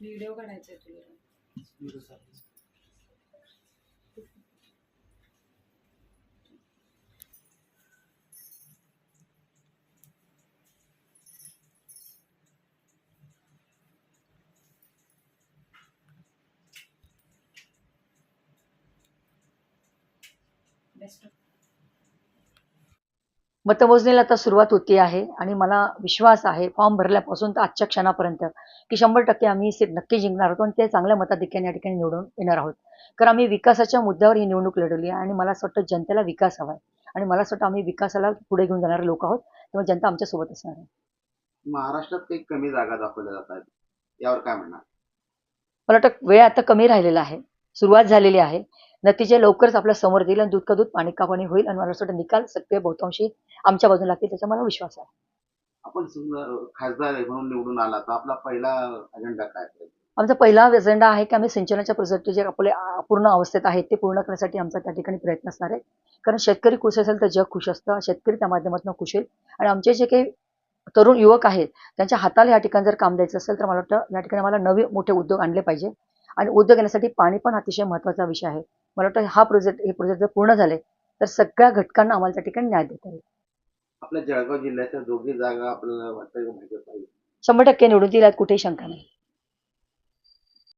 Video काढायचा आहे तुला. बेस्ट मतमोजणीला आता सुरुवात होती आहे आणि मला विश्वास आहे फॉर्म भरल्यापासून तर आजच्या क्षणापर्यंत की शंभर टक्के आम्ही सीट नक्की जिंकणार आहोत आणि ते चांगल्या मताधिक्याने या ठिकाणी निवडून येणार आहोत. कारण आम्ही विकासाच्या मुद्द्यावर ही निवडणूक लढवली आहे आणि मला असं वाटतं जनतेला विकास हवा आहे. आणि मला असं वाटतं आम्ही विकासाला पुढे घेऊन जाणारे लोक आहोत तेव्हा जनता आमच्यासोबत असणार आहे. महाराष्ट्रात काही कमी जागा दाखवल्या जात आहेत यावर काय म्हणणार? मला वाटतं वेळ आता कमी राहिलेला आहे सुरुवात झालेली आहे. नतीजे लवकरच आपल्यासमोर येईल आणि दूध का दूध पाणी का पाणी होईल आणि मला असं वाटतं निकाल सगळे बहुतांशी आमच्या बाजूला लागतील त्याचा मला विश्वास आहे. आपण खासदार म्हणून निवडून आला तर आपला पहिला अजेंडा काय? आमचा पहिला एजेंडा आहे की आम्ही सिंचनाच्या प्रोजेक्ट जे आपले अपूर्ण अवस्थेत आहेत ते पूर्ण करण्यासाठी आमचा त्या ठिकाणी प्रयत्न असणार आहे. कारण शेतकरी खुश असेल तर जग खुश असतं शेतकरी त्या माध्यमातून खुश होईल. आणि आमचे जे काही तरुण युवक आहेत त्यांच्या हाताला या ठिकाणी जर काम द्यायचं असेल तर मला वाटतं या ठिकाणी मला नवे मोठे उद्योग आणले पाहिजे. आणि उद्योग येण्यासाठी पाणी पण अतिशय महत्त्वाचा विषय आहे. मला वाटतं हा प्रोजेक्ट हे प्रोजेक्ट जर पूर्ण झाले तर सगळ्या घटकांना आम्हाला त्या ठिकाणी न्याय देता येईल. आपल्या जळगाव जिल्ह्याच्या दोघी जागा आपल्याला वाटतं शंभर टक्के निवडून दिल्यात कुठेही शंका नाही.